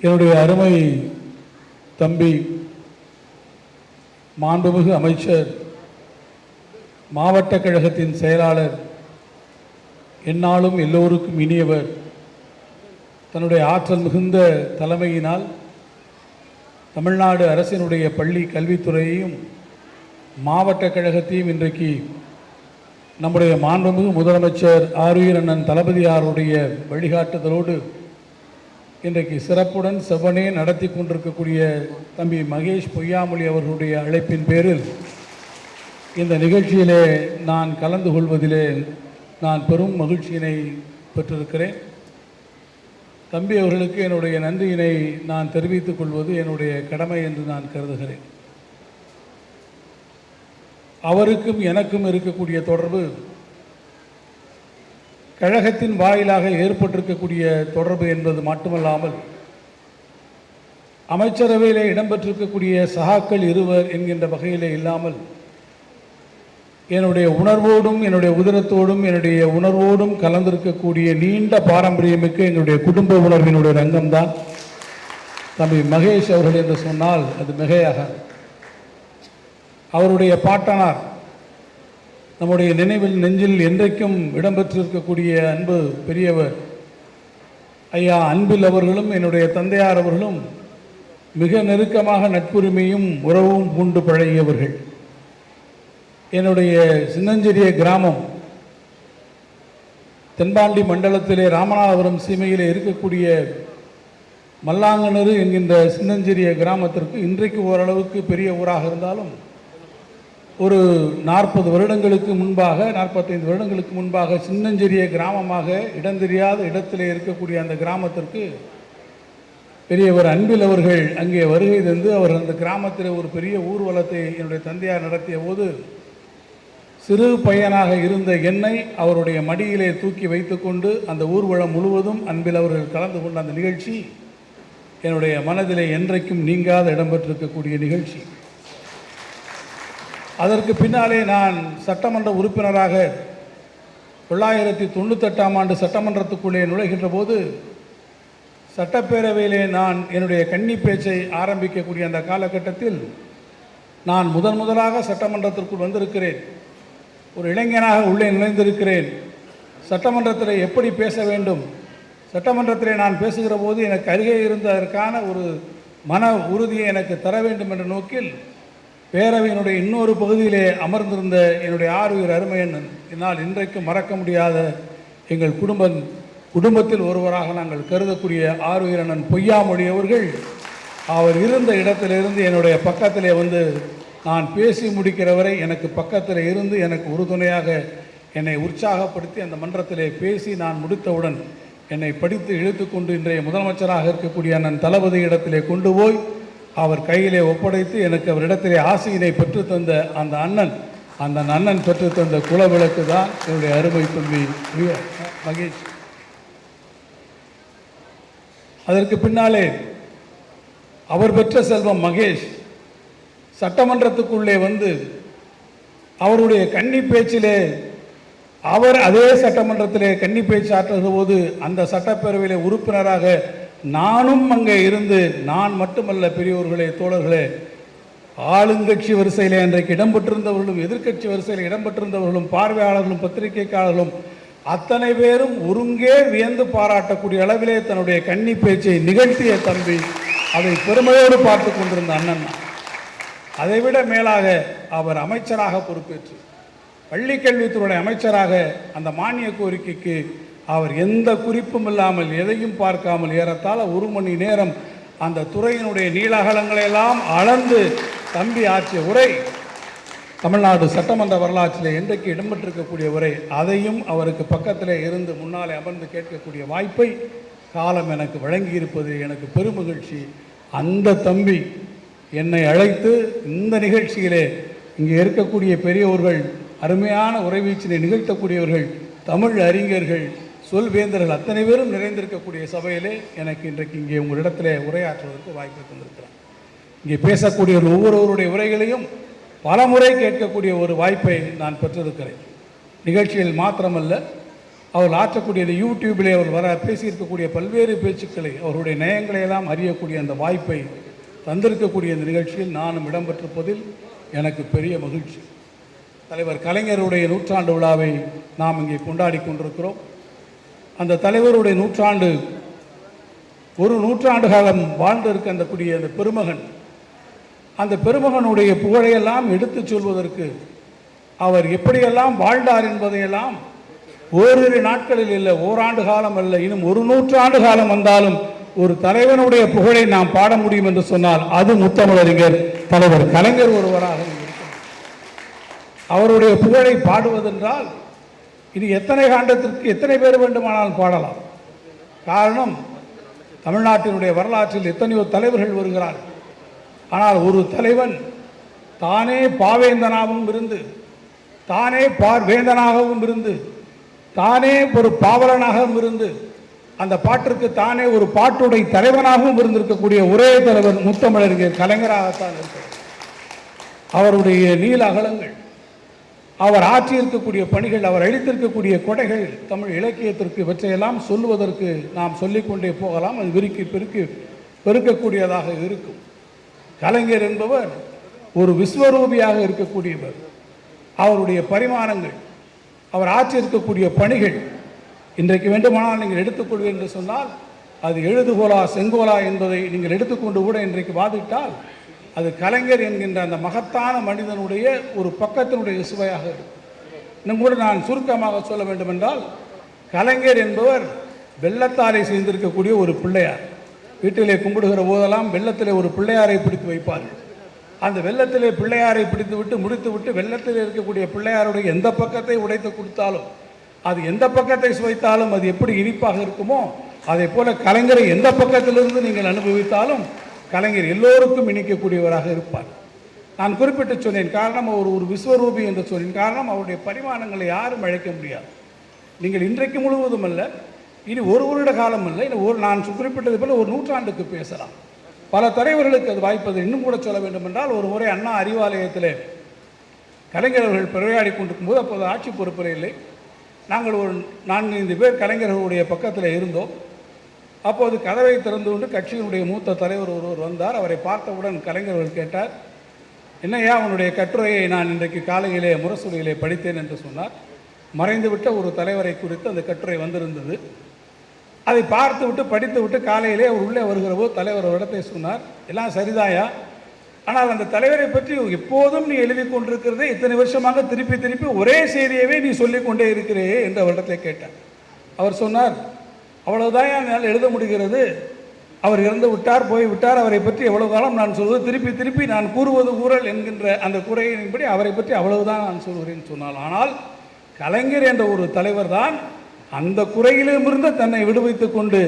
என்னுடைய அருமை தம்பி மாண்புமிகு அமைச்சர் மாவட்ட கழகத்தின் செயலாளர் எந்நாளும் எல்லோருக்கும் இனியவர். தன்னுடைய ஆற்றல் மிகுந்த தலைமையினால் தமிழ்நாடு அரசினுடைய பள்ளி கல்வித்துறையையும் மாவட்ட கழகத்தையும் இன்றைக்கு நம்முடைய மாண்புமிகு முதலமைச்சர் ஆர் அண்ணன் தளபதியாருடைய வழிகாட்டுதலோடு இன்றைக்கு சிறப்புடன் செவ்வனே நடத்தி கொண்டிருக்கக்கூடிய தம்பி மகேஷ் பொய்யாமொழி அவர்களுடைய அழைப்பின் பேரில் இந்த நிகழ்ச்சியிலே நான் கலந்து கொள்வதிலே நான் பெரும் மகிழ்ச்சியினை பெற்றிருக்கிறேன். தம்பி அவர்களுக்கு என்னுடைய நன்றியினை நான் தெரிவித்துக் கொள்வது என்னுடைய கடமை என்று நான் கருதுகிறேன். அவருக்கும் எனக்கும் இருக்கக்கூடிய தொடர்பு கழகத்தின் வாயிலாக ஏற்பட்டிருக்கக்கூடிய தொடர்பு என்பது மட்டுமல்லாமல் அமைச்சரவையிலே இடம்பெற்றிருக்கக்கூடிய சகாக்கள் இருவர் என்கின்ற வகையிலே இல்லாமல் என்னுடைய உணர்வோடும் என்னுடைய உதிரத்தோடும் என்னுடைய உணர்வோடும் கலந்திருக்கக்கூடிய நீண்ட பாரம்பரியமிக்க எங்களுடைய குடும்ப உணர்வினுடைய ரங்கம்தான். தம்பி மகேஷ் அவர்கள் என்று சொன்னால் அது மிகையாக அவருடைய பாட்டனார் நம்முடைய நினைவில் நெஞ்சில் என்றைக்கும் இடம்பெற்றிருக்கக்கூடிய அன்பு பெரியவர் ஐயா அன்பில் அவர்களும் என்னுடைய தந்தையார் அவர்களும் மிக நெருக்கமாக நட்புரிமையும் உறவும் பூண்டு பழகியவர்கள். என்னுடைய சின்னஞ்சிறிய கிராமம் தென்பாண்டி மண்டலத்திலே ராமநாதபுரம் சீமையிலே இருக்கக்கூடிய மல்லாங்கனரு என்கின்ற சின்னஞ்சிறிய கிராமத்திற்கு இன்றைக்கு ஓரளவுக்கு பெரிய ஊராக இருந்தாலும் ஒரு நாற்பது வருடங்களுக்கு முன்பாக நாற்பத்தைந்து வருடங்களுக்கு முன்பாக சின்னஞ்சிறிய கிராமமாக இடம் தெரியாத இடத்திலே இருக்கக்கூடிய அந்த கிராமத்திற்கு பெரியவர் அன்பில் அவர்கள் அங்கே வருகை தந்து அவர் அந்த கிராமத்தில் ஒரு பெரிய ஊர்வலத்தை என்னுடைய தந்தையார் நடத்திய போது சிறு பையனாக இருந்த என்னை அவருடைய மடியிலே தூக்கி வைத்துக்கொண்டு அந்த ஊர்வலம் முழுவதும் அன்பில் அவர்கள் கலந்து கொண்ட அந்த நிகழ்ச்சி என்னுடைய மனதிலே என்றைக்கும் நீங்காத இடம்பெற்றிருக்கக்கூடிய நிகழ்ச்சி. அதற்கு பின்னாலே நான் சட்டமன்ற உறுப்பினராக தொள்ளாயிரத்தி தொண்ணூத்தெட்டாம் ஆண்டு சட்டமன்றத்துக்குள்ளே நுழைகின்ற போது சட்டப்பேரவையிலே நான் என்னுடைய கன்னி பேச்சை ஆரம்பிக்கக்கூடிய அந்த காலகட்டத்தில் நான் முதன் முதலாக சட்டமன்றத்திற்குள் வந்திருக்கிறேன். ஒரு இளைஞனாக உள்ளே நுழைந்திருக்கிறேன். சட்டமன்றத்தில் எப்படி பேச வேண்டும்? சட்டமன்றத்தில் நான் பேசுகிற போது எனக்கு அருகே இருந்ததற்கான ஒரு மன உறுதியை எனக்கு தர வேண்டும் என்ற நோக்கில் பேரவையினுடைய இன்னொரு பகுதியிலே அமர்ந்திருந்த என்னுடைய ஆறுயிர் அருமையன் என்னால் இன்றைக்கு மறக்க முடியாத எங்கள் குடும்பம் குடும்பத்தில் ஒருவராக நாங்கள் கருதக்கூடிய ஆறுயிர் பொய்யாமொழி அவர்கள் அவர் இருந்த இடத்திலிருந்து என்னுடைய பக்கத்திலே வந்து நான் பேசி முடிக்கிற வரை எனக்கு பக்கத்தில் இருந்து எனக்கு உறுதுணையாக என்னை உற்சாகப்படுத்தி அந்த மன்றத்திலே பேசி நான் முடித்தவுடன் என்னை படித்து இழுத்துக்கொண்டு இன்றைய முதலமைச்சராக இருக்கக்கூடிய அண்ணன் தளபதி இடத்திலே கொண்டு போய் அவர் கையிலே ஒப்படைத்து எனக்கு அவரிடத்திலே ஆசையினை பெற்றுத்தந்த அந்த அண்ணன் அந்த அண்ணன் பெற்றுத்தந்த குலவிளக்கு தான் என்னுடைய அருமை தம்பி மகேஷ். அதற்கு பின்னாலே அவர் பெற்ற செல்வம் மகேஷ். சட்டமன்றத்துக்குள்ளே வந்து அவருடைய கன்னி பேச்சிலே அவர் அதே சட்டமன்றத்திலே கன்னி பேச்சு ஆற்றுகிற போது அந்த சட்டப்பேரவையிலே உறுப்பினராக நானும் அங்கே இருந்து நான் மட்டுமல்ல பெரியோர்களே தோழர்களே ஆளுங்கட்சி வரிசையில் அன்றைக்கு இடம்பெற்றிருந்தவர்களும் எதிர்க்கட்சி வரிசையில் இடம்பெற்றிருந்தவர்களும் பார்வையாளர்களும் பத்திரிகைக்காரர்களும் அத்தனை பேரும் ஒருங்கே வியந்து பாராட்டக்கூடிய அளவிலே தன்னுடைய கன்னி பேச்சை நிகழ்த்திய தம்பி அதை பெருமையோடு பார்த்து கொண்டிருந்த அண்ணன். அதைவிட மேலாக அவர் அமைச்சராக பொறுப்பேற்று பள்ளிக்கல்வித்துறை அமைச்சராக அந்த மானிய கோரிக்கைக்கு அவர் எந்த குறிப்பும் இல்லாமல் எதையும் பார்க்காமல் ஏறத்தாழ ஒரு மணி நேரம் அந்த துறையினுடைய நீளகலங்களை அளந்து தம்பி ஆற்றிய உரை தமிழ்நாடு சட்டமன்ற வரலாற்றில் என்றைக்கு இடம்பெற்றிருக்கக்கூடிய உரை அதையும் அவருக்கு பக்கத்தில் இருந்து முன்னாலே அமர்ந்து கேட்கக்கூடிய வாய்ப்பை காலம் எனக்கு வழங்கியிருப்பது எனக்கு பெருமகிழ்ச்சி. அந்த தம்பி என்னை அழைத்து இந்த நிகழ்ச்சியிலே இங்கே இருக்கக்கூடிய பெரியவர்கள் அருமையான உரைவீச்சினை நிகழ்த்தக்கூடியவர்கள் தமிழ் அறிஞர்கள் சொல்வேந்தர்கள் அத்தனை பேரும் நிறைந்திருக்கக்கூடிய சபையிலே எனக்கு இன்றைக்கு இங்கே உங்களிடத்தில் உரையாற்றுவதற்கு வாய்ப்பு தந்திருக்கிறார். இங்கே பேசக்கூடிய ஒவ்வொருவருடைய உரைகளையும் பல முறை கேட்கக்கூடிய ஒரு வாய்ப்பை நான் பெற்றிருக்கிறேன். நிகழ்ச்சியில் மாத்திரமல்ல அவர் ஆற்றக்கூடிய யூடியூபிலே அவர் வர பேசியிருக்கக்கூடிய பல்வேறு பேச்சுக்களை அவருடைய நயங்களை எல்லாம் அறியக்கூடிய அந்த வாய்ப்பை தந்திருக்கக்கூடிய இந்த நிகழ்ச்சியில் நானும் இடம்பெற்றிருப்பதில் எனக்கு பெரிய மகிழ்ச்சி. தலைவர் கலைஞருடைய நூற்றாண்டு விழாவை நாம் இங்கே கொண்டாடி கொண்டிருக்கிறோம். அந்த தலைவருடைய நூற்றாண்டு ஒரு நூற்றாண்டு காலம் வாழ்ந்திருக்க அந்த கூடிய அந்த பெருமகன். அந்த பெருமகனுடைய புகழையெல்லாம் எடுத்துச் சொல்வதற்கு அவர் எப்படியெல்லாம் வாழ்ந்தார் என்பதையெல்லாம் ஓரிரு நாட்களில் இல்லை ஓராண்டு காலம் அல்ல இன்னும் ஒரு நூற்றாண்டு காலம் வந்தாலும் ஒரு தலைவனுடைய புகழை நாம் பாட முடியும் என்று சொன்னால் அது முத்தமிழறிஞர் தலைவர் கலைஞர் ஒருவராக இருக்கும் அவருடைய புகழை பாடுவதென்றால் இது எத்தனை காண்டத்திற்கு எத்தனை பேர் வேண்டுமானால் பாடலாம். காரணம் தமிழ்நாட்டினுடைய வரலாற்றில் எத்தனையோ தலைவர்கள் வருகிறார்கள். ஆனால் ஒரு தலைவன் தானே பாவேந்தனாகவும் இருந்து தானே பார்வேந்தனாகவும் இருந்து தானே ஒரு பாவலனாகவும் இருந்து அந்த பாட்டிற்கு தானே ஒரு பாட்டுடைய தலைவனாகவும் இருந்திருக்கக்கூடிய ஒரே தலைவர் முத்தமிழறிஞர் கலைஞராகத்தான் இருக்கிறார். அவருடைய நீல அகலங்கள் அவர் ஆற்றியிருக்கக்கூடிய பணிகள் அவர் அழித்திருக்கக்கூடிய கொடைகள் தமிழ் இலக்கியத்திற்கு இவற்றையெல்லாம் சொல்லுவதற்கு நாம் சொல்லிக்கொண்டே போகலாம். அது விருக்கி பெருக்கி பெருக்கக்கூடியதாக இருக்கும். கலைஞர் என்பவர் ஒரு விஸ்வரூபியாக இருக்கக்கூடியவர். அவருடைய பரிமாணங்கள் அவர் ஆற்றியிருக்கக்கூடிய பணிகள் இன்றைக்கு வேண்டுமானால் நீங்கள் எடுத்துக்கொள்வீர்கள் என்று சொன்னால் அது எழுதுகோலா செங்கோலா என்பதை நீங்கள் எடுத்துக்கொண்டு கூட இன்றைக்கு வாதிட்டால் அது கலைஞர் என்கின்ற அந்த மகத்தான மனிதனுடைய ஒரு பக்கத்தினுடைய சுவையாக இருக்கும் இன்னும் கூட நான் சுருக்கமாக சொல்ல வேண்டுமென்றால் கலைஞர் என்பவர் வெள்ளத்தாரை செய்திருக்கக்கூடிய ஒரு பிள்ளையார். வீட்டிலே கும்பிடுகிற போதெல்லாம் வெள்ளத்திலே ஒரு பிள்ளையாரை பிடித்து வைப்பார்கள். அந்த வெள்ளத்திலே பிள்ளையாரை பிடித்து விட்டு முடித்து விட்டு வெள்ளத்தில் இருக்கக்கூடிய பிள்ளையாருடைய எந்த பக்கத்தை உடைத்து கொடுத்தாலும் அது எந்த பக்கத்தை சுவைத்தாலும் அது எப்படி இனிப்பாக இருக்குமோ அதே போல கலைஞரை எந்த பக்கத்திலிருந்து நீங்கள் அனுபவித்தாலும் கலைஞர் எல்லோருக்கும் இணைக்கக்கூடியவராக இருப்பார். நான் குறிப்பிட்டு சொன்னேன் காரணம் அவர் ஒரு விஸ்வரூபி என்று சொன்னேன் காரணம் அவருடைய பரிமாணங்களை யாரும் அழைக்க முடியாது. நீங்கள் இன்றைக்கு முழுவதும் அல்ல இனி ஒரு வருட காலம் அல்ல இனி ஒரு நான் குறிப்பிட்டது போல ஒரு நூற்றாண்டுக்கு பேசலாம். பல தலைவர்களுக்கு அது வாய்ப்பது இன்னும் கூட சொல்ல வேண்டும் என்றால் ஒரு முறை அண்ணா அறிவாலயத்தில் கலைஞர்கள் பிறவையாடி கொண்டிருக்கும் போது அப்போது ஆட்சி பொறுப்பில் இல்லை. நாங்கள் ஒரு நான்கு ஐந்து பேர் கலைஞர்களுடைய பக்கத்தில் இருந்தோம். அப்போது கதவை திறந்து கொண்டு கட்சியினுடைய மூத்த தலைவர் ஒருவர் வந்தார். அவரை பார்த்தவுடன் கலைஞர்கள் கேட்டார் என்னையா அவனுடைய கட்டுரையை நான் இன்றைக்கு காலையிலே முரசொலியிலே படித்தேன் என்று சொன்னார். மறைந்துவிட்ட ஒரு தலைவரை குறித்து அந்த கட்டுரை வந்திருந்தது. அதை பார்த்து விட்டு படித்து விட்டு காலையிலே அவர் உள்ளே வருகிறவோ தலைவர் இடத்தை சொன்னார் எல்லாம் சரிதாயா ஆனால் அந்த தலைவரை பற்றி எப்போதும் நீ எழுதி கொண்டிருக்கிறதே இத்தனை வருஷமாக திருப்பி திருப்பி ஒரே செய்தியவே நீ சொல்லிக்கொண்டே இருக்கிறே என்று அவரிடத்தை கேட்டார். அவர் சொன்னார் அவ்வளவுதான் என்னால் எழுத முடிகிறது? அவர் இறந்து விட்டார் போய் விட்டார் அவரை பற்றி எவ்வளவு காலம் நான் சொல்வது? திருப்பி திருப்பி நான் கூறுவது கூறல் என்கின்ற அந்த குறையின்படி அவரை பற்றி அவ்வளவுதான் நான் சொல்கிறேன் சொன்னால். ஆனால் கலைஞர் என்ற ஒரு தலைவர் தான் அந்த குறையிலுமிருந்து தன்னை விடுவித்து கொண்டு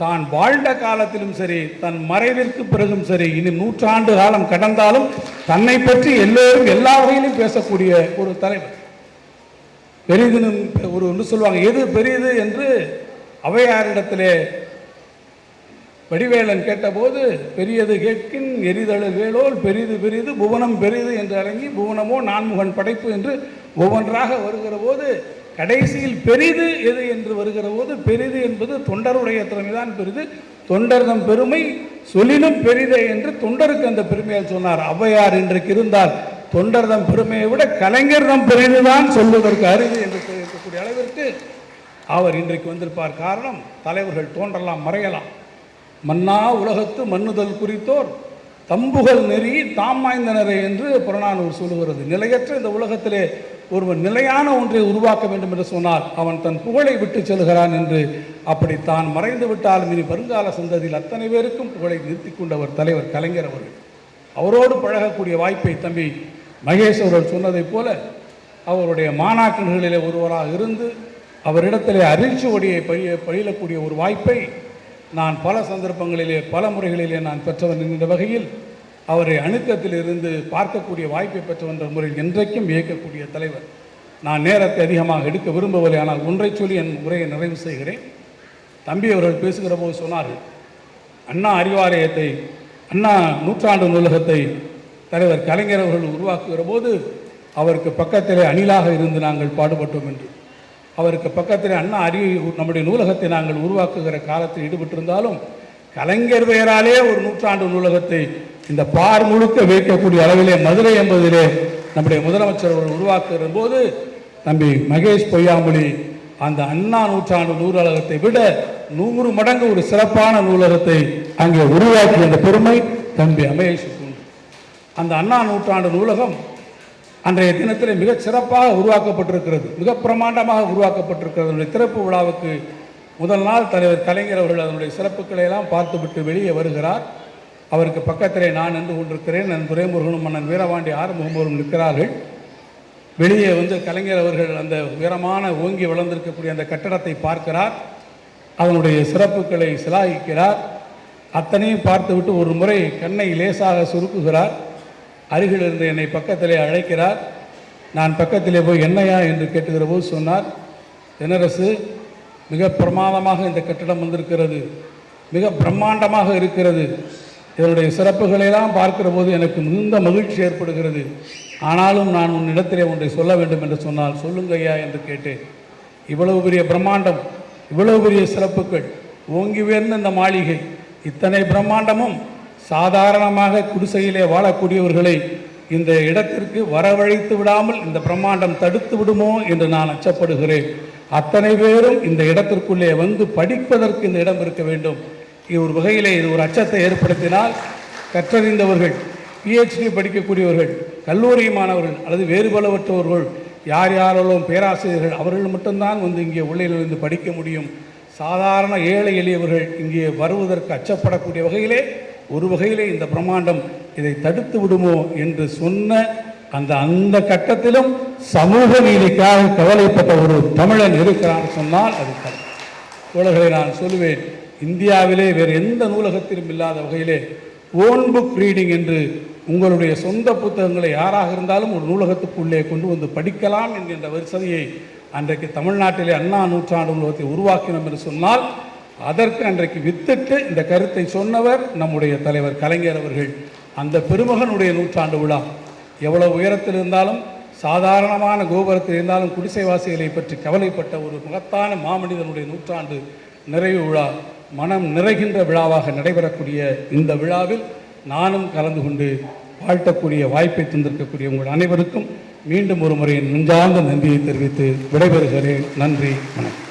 தான் வாழ்ந்த காலத்திலும் சரி தன் மறைவிற்கு பிறகும் சரி இனி நூற்றாண்டு காலம் கடந்தாலும் தன்னை பற்றி எல்லோரும் எல்லா வகையிலும் பேசக்கூடிய ஒரு தலைவர். பெரிதுன்னு ஒரு ஒன்று சொல்லுவாங்க. எது பெரியது என்று அவையாரிடத்திலே வடிவேலன் கேட்டபோது பெரியது கேட்கின் எரிதழு வேலோல் பெரிது பெரிது புவனம் பெரிது என்று அரங்கி புவனமோ நான்முகன் படைப்பு என்று ஒவ்வொன்றாக வருகிற போது கடைசியில் பெரிது எது என்று வருகிற போது பெரிது என்பது தொண்டருடைய திறமைதான் பெரிது தொண்டர்தம் பெருமை சொல்லினும் பெரிதே என்று தொண்டருக்கு அந்த பெருமையால் சொன்னார். ஔவையார் இன்றைக்கு இருந்தால் தொண்டர்தம் பெருமையை விட கலைஞர்தம் பெரிதுதான் சொல்வதற்கு அரிது என்று இருக்கக்கூடிய அளவிற்கு அவர் இன்றைக்கு வந்திருப்பார் காரணம் தலைவர்கள் தோன்றலாம் மறையலாம். மன்னா உலகத்து மன்னுதல் குறித்தோர் தம்புகள் நெறி தாம் வாய்ந்தனரே என்று புறநானூர் சொல்லுகிறது. நிலையற்ற இந்த உலகத்திலே ஒருவன் நிலையான ஒன்றை உருவாக்க வேண்டும் என்று சொன்னால் அவன் தன் புகழை விட்டு செல்கிறான் என்று அப்படி தான் மறைந்து விட்டாலும் இனி வருங்கால சந்ததியில் அத்தனை பேருக்கும் புகழை நிறுத்தி கொண்டவர் தலைவர் கலைஞர் அவர்கள். அவரோடு பழகக்கூடிய வாய்ப்பை தம்பி மகேஷ் அவர்கள் சொன்னதைப் போல அவருடைய மாணாக்கர்களிலே ஒருவராக இருந்து அவரிடத்தில் அரிச்சுவடியை பயில பயிலக்கூடிய ஒரு வாய்ப்பை நான் பல சந்தர்ப்பங்களிலே பல முறைகளிலே நான் பெற்றவன் என்கின்ற வகையில் அவரை அணுக்கத்தில் இருந்து பார்க்கக்கூடிய வாய்ப்பை பெற்றவன்ற முறையில் என்றைக்கும் இயக்கக்கூடிய தலைவர். நான் நேரத்தை அதிகமாக எடுக்க விரும்பவில்லை ஆனால் ஒன்றை சொல்லி என் உரையை நிறைவு செய்கிறேன். தம்பி அவர்கள் பேசுகிற போது சொன்னார்கள் அண்ணா அறிவாலயத்தை அண்ணா நூற்றாண்டு நூலகத்தை தலைவர் கலைஞர் அவர்கள் உருவாக்குகிற போது அவருக்கு பக்கத்திலே அணிலாக இருந்து நாங்கள் பாடுபட்டோம் என்று. அவருக்கு பக்கத்தில் அண்ணா அறிவு நம்முடைய நூலகத்தை நாங்கள் உருவாக்குகிற காலத்தில் ஈடுபட்டிருந்தாலும் கலைஞர் பெயராலே ஒரு நூற்றாண்டு நூலகத்தை இந்த பார் முழுக்க வைக்கக்கூடிய அளவிலே மதுரை என்பதிலே நம்முடைய முதலமைச்சர் அவர்கள் உருவாக்குகிற போது நம்பி மகேஷ் பொய்யாமொழி அந்த அண்ணா நூற்றாண்டு நூலகத்தை விட நூறு மடங்கு ஒரு சிறப்பான நூலகத்தை அங்கே உருவாக்கிய அந்த பெருமை தம்பி அமேஷ் அந்த அண்ணா நூற்றாண்டு நூலகம் அன்றைய தினத்தில் மிகச் சிறப்பாக உருவாக்கப்பட்டிருக்கிறது. மிக பிரமாண்டமாக உருவாக்கப்பட்டிருக்கிறது. அதனுடைய திறப்பு விழாவுக்கு முதல் நாள் தலைவர் கலைஞர் அவர்கள் அதனுடைய சிறப்புகளை எல்லாம் பார்த்துவிட்டு வெளியே வருகிறார். அவருக்கு பக்கத்திலே நான் நின்று கொண்டிருக்கிறேன். நன் துரைமுருகனும் மன்னன் வீரபாண்டி ஆறுமுகமும் நிற்கிறார்கள். வெளியே வந்து கலைஞர் அவர்கள் அந்த உயரமான ஓங்கி வளர்ந்திருக்கக்கூடிய அந்த கட்டடத்தை பார்க்கிறார். அதனுடைய சிறப்புகளை சிலாகிக்கிறார். அத்தனையும் பார்த்துவிட்டு ஒரு முறை கண்ணை லேசாக சுருக்குகிறார். அருகில் இருந்து என்னை பக்கத்திலே அழைக்கிறார். நான் பக்கத்திலே போய் என்னையா என்று கேட்டுகிற போது சொன்னார் தென்னரசு மிக பிரமாதமாக இந்த கட்டிடம் வந்திருக்கிறது. மிக பிரம்மாண்டமாக இருக்கிறது. இதனுடைய சிறப்புகளையெல்லாம் பார்க்கிற போது எனக்கு மிகுந்த மகிழ்ச்சி ஏற்படுகிறது. ஆனாலும் நான் உன்னிடத்திலே ஒன்றை சொல்ல வேண்டும் என்று சொன்னால் சொல்லுங்கய்யா என்று கேட்டேன். இவ்வளவு பெரிய பிரம்மாண்டம் இவ்வளவு பெரிய சிறப்புகள் ஓங்கி உயர்ந்த இந்த மாளிகை இத்தனை பிரம்மாண்டமும் சாதாரணமாக குடிசையிலே வாழக்கூடியவர்களை இந்த இடத்திற்கு வரவழைத்து விடாமல் இந்த பிரம்மாண்டம் தடுத்து விடுமோ என்று நான் அச்சப்படுகிறேன். அத்தனை பேரும் இந்த இடத்திற்குள்ளே வந்து படிப்பதற்கு இந்த இடம் இருக்க வேண்டும். இது ஒரு வகையிலே இது ஒரு அச்சத்தை ஏற்படுத்தினால் கற்றறிந்தவர்கள் பிஹெச்டி படிக்கக்கூடியவர்கள் கல்லூரி மாணவர்கள் அல்லது வேறு பலவற்றவர்கள் யார் யாரெல்லாம் பேராசிரியர்கள் அவர்கள் மட்டும்தான் வந்து இங்கே உள்ளே இருந்து படிக்க முடியும். சாதாரண ஏழை எளியவர்கள் இங்கே வருவதற்கு அச்சப்படக்கூடிய வகையிலே ஒரு வகையில் இந்த பிரம்மாண்டம் இதை தடுத்து விடுமோ என்று சொன்ன அந்த அந்த கட்டத்திலும் சமூக நீதிக்காக கவலைப்பட்ட ஒரு தமிழன் இருக்கிறான் சொன்னால் அது தவறு. தோழர்களை நான் சொல்லுவேன் இந்தியாவிலே வேறு எந்த நூலகத்திலும் இல்லாத வகையிலே ஓன் புக் ரீடிங் என்று உங்களுடைய சொந்த புத்தகங்களை யாராக இருந்தாலும் ஒரு நூலகத்துக்குள்ளே கொண்டு வந்து படிக்கலாம் என்கின்ற வரிசையை அன்றைக்கு தமிழ்நாட்டிலே அண்ணா நூற்றாண்டு நூலகத்தை உருவாக்கினோம் என்று சொன்னால் அதற்கு அன்றைக்கு வித்திட்டு இந்த கருத்தை சொன்னவர் நம்முடைய தலைவர் கலைஞர் அவர்கள். அந்த பெருமகனுடைய நூற்றாண்டு விழா. எவ்வளவு உயரத்தில் இருந்தாலும் சாதாரணமான கோபுரத்தில் இருந்தாலும் குடிசைவாசிகளை பற்றி கவலைப்பட்ட ஒரு மகத்தான மாமனிதனுடைய நூற்றாண்டு நிறைவு விழா. மனம் நிறைகின்ற விழாவாக நடைபெறக்கூடிய இந்த விழாவில் நானும் கலந்து கொண்டு வாழ்த்தக்கூடிய வாய்ப்பை தந்திருக்கக்கூடிய உங்கள் அனைவருக்கும் மீண்டும் ஒரு முறை நெஞ்சார்ந்த நன்றியை தெரிவித்து விடைபெறுகிறேன். நன்றி வணக்கம்.